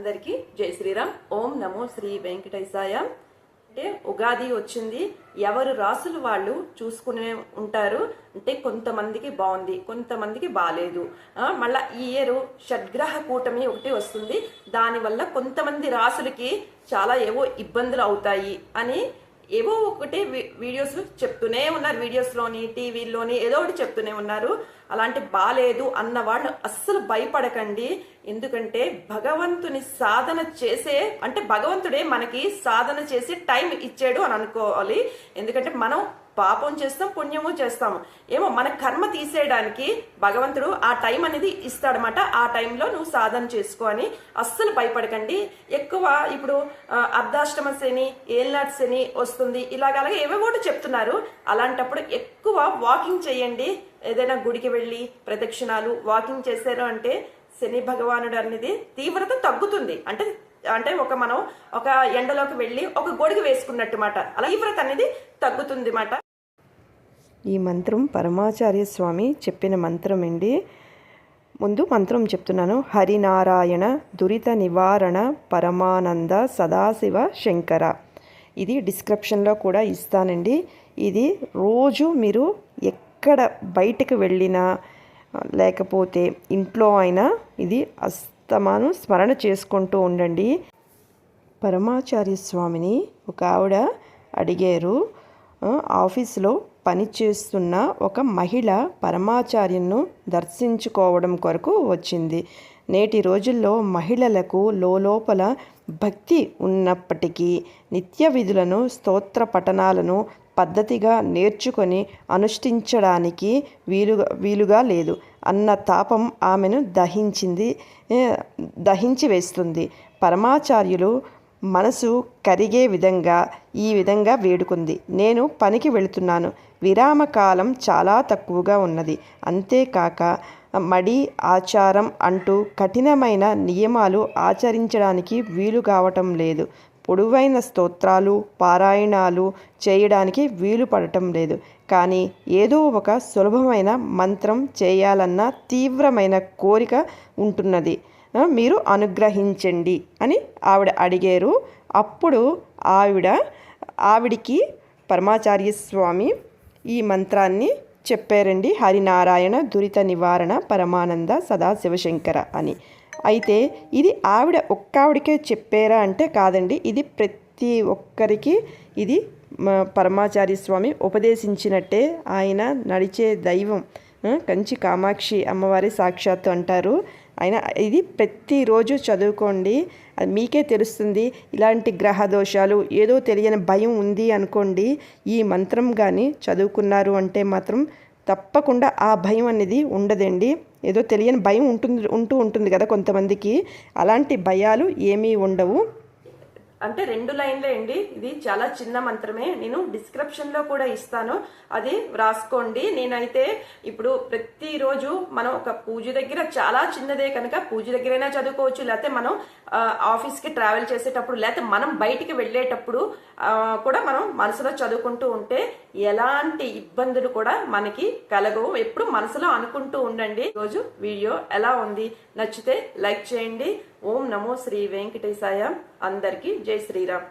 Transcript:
అందరికీ జై శ్రీరామ్. ఓం నమో శ్రీ వెంకటేశాయ. అంటే ఉగాది వచ్చింది. ఎవరు రాసులు వాళ్ళు చూసుకునే ఉంటారు. అంటే కొంతమందికి బాగుంది కొంతమందికి బాగాలేదు మళ్ళా ఈ ఇయర్ షడ్గ్రహ కూటమి ఒకటి వస్తుంది. దానివల్ల కొంతమంది రాసులకి చాలా ఏవో ఇబ్బందులు అవుతాయి అని ఏవో ఒకటి వీడియోస్ చెప్తూనే ఉన్నారు. వీడియోస్లోని టీవీలోని ఏదో ఒకటి చెప్తూనే ఉన్నారు. అలాంటి బాలేదు అన్నవాళ్ళు అస్సలు భయపడకండి. ఎందుకంటే భగవంతుని సాధన చేసే అంటే భగవంతుడే మనకి సాధన చేసి టైం ఇచ్చాడు అని అనుకోవాలి. ఎందుకంటే మనం పాపం చేస్తాం పుణ్యము చేస్తాము ఏమో మన కర్మ తీసేయడానికి భగవంతుడు ఆ టైం అనేది ఇస్తాడనమాట ఆ టైంలో నువ్వు సాధన చేసుకో అని అస్సలు భయపడకండి. ఎక్కువ ఇప్పుడు అర్ధాష్టమ శని ఏళ్ళనాటి శని వస్తుంది. ఇలాగలాగా ఏవేవోటి చెప్తున్నారు. అలాంటప్పుడు ఎక్కువ వాకింగ్ చేయండి. ఏదైనా గుడికి వెళ్ళి ప్రదక్షిణాలు వాకింగ్ చేశారు అంటే శని భగవానుడు అనేది తీవ్రత తగ్గుతుంది. అంటే అంటే ఒక మనం ఒక ఎండలోకి వెళ్ళి ఒక గొడుగు వేసుకున్నట్టు మాట. అలా తీవ్రత అనేది తగ్గుతుంది మాట. ఈ మంత్రం పరమాచార్య స్వామి చెప్పిన మంత్రం అండి. ముందు మంత్రం చెప్తున్నాను. హరినారాయణ దురిత నివారణ పరమానంద సదాశివ శంకర. ఇది డిస్క్రిప్షన్లో కూడా ఇస్తానండి. ఇది రోజు మీరు ఎక్కడ బయటకు వెళ్ళినా లేకపోతే ఇంట్లో అయినా ఇది అస్తమాను స్మరణ చేసుకుంటూ ఉండండి. పరమాచార్య స్వామిని ఒక ఆవిడ అడిగారు. ఆఫీస్లో ఆఫీసులో పనిచేస్తున్న ఒక మహిళ పరమాచార్యను దర్శించుకోవడం కొరకు వచ్చింది. నేటి రోజుల్లో మహిళలకు లోపల భక్తి ఉన్నప్పటికీ నిత్య విధులను స్తోత్ర పఠనాలను పద్ధతిగా నేర్చుకొని అనుష్ఠించడానికి వీలుగా వీలుగా లేదు. అన్న తాపం ఆమెను దహించింది దహించి వేస్తుంది. పరమాచార్యులు మనసు కరిగే విధంగా ఈ విధంగా వేడుకుంది. నేను పనికి వెళుతున్నాను. విరామ కాలం చాలా తక్కువగా ఉన్నది. అంతేకాక మడి ఆచారం అంటూ కఠినమైన నియమాలు ఆచరించడానికి వీలు కావటం లేదు. పొడవైన స్తోత్రాలు పారాయణాలు చేయడానికి వీలు పడటం లేదు. కానీ ఏదో ఒక సులభమైన మంత్రం చేయాలన్న తీవ్రమైన కోరిక ఉంటున్నది. మీరు అనుగ్రహించండి అని ఆవిడ అడిగారు. అప్పుడు ఆవిడ ఆవిడికి పరమాచార్య స్వామి ఈ మంత్రాన్ని చెప్పారండి. హరినారాయణ దురిత నివారణ పరమానంద సదా శివశంకర అని. అయితే ఇది ఆవిడ ఒక్కావిడికే చెప్పారా అంటే కాదండి. ఇది ప్రతి ఒక్కరికి ఇది పరమాచార్య స్వామి ఉపదేశించినట్టే ఆయన నడిచే దైవం. కంచి కామాక్షి అమ్మవారి సాక్షాత్తు అంటారు. ఆయన ఇది ప్రతిరోజు చదువుకోండి. అది మీకే తెలుస్తుంది. ఇలాంటి గ్రహ దోషాలు ఏదో తెలియని భయం ఉంది అనుకోండి. ఈ మంత్రం కానీ చదువుకున్నారు అంటే మాత్రం తప్పకుండా ఆ భయం అనేది ఉండదండి. ఏదో తెలియని భయం ఉంటుంది ఉంటూ ఉంటుంది కదా కొంతమందికి. అలాంటి భయాలు ఏమీ ఉండవు. అంటే రెండు లైన్లే అండి. ఇది చాలా చిన్న మంత్రమే. నేను డిస్క్రిప్షన్లో కూడా ఇస్తాను. అది వ్రాసుకోండి. నేనైతే ఇప్పుడు ప్రతిరోజు మనం ఒక పూజ దగ్గర చాలా చిన్నదే కనుక పూజ దగ్గరైనా చదువుకోవచ్చు. లేకపోతే మనం ఆఫీస్కి ఆఫీస్కి ట్రావెల్ చేసేటప్పుడు లేకపోతే మనం బయటికి వెళ్ళేటప్పుడు కూడా మనం మనసులో చదువుకుంటూ ఉంటే ఎలాంటి ఇబ్బందులు కూడా మనకి కలగవు. ఎప్పుడు మనసులో అనుకుంటూ ఉండండి. రోజు వీడియో ఎలా ఉంది? నచ్చితే లైక్ చేయండి. ఓం నమో శ్రీ వెంకటేశాయ. అందరికీ జై శ్రీరామ్.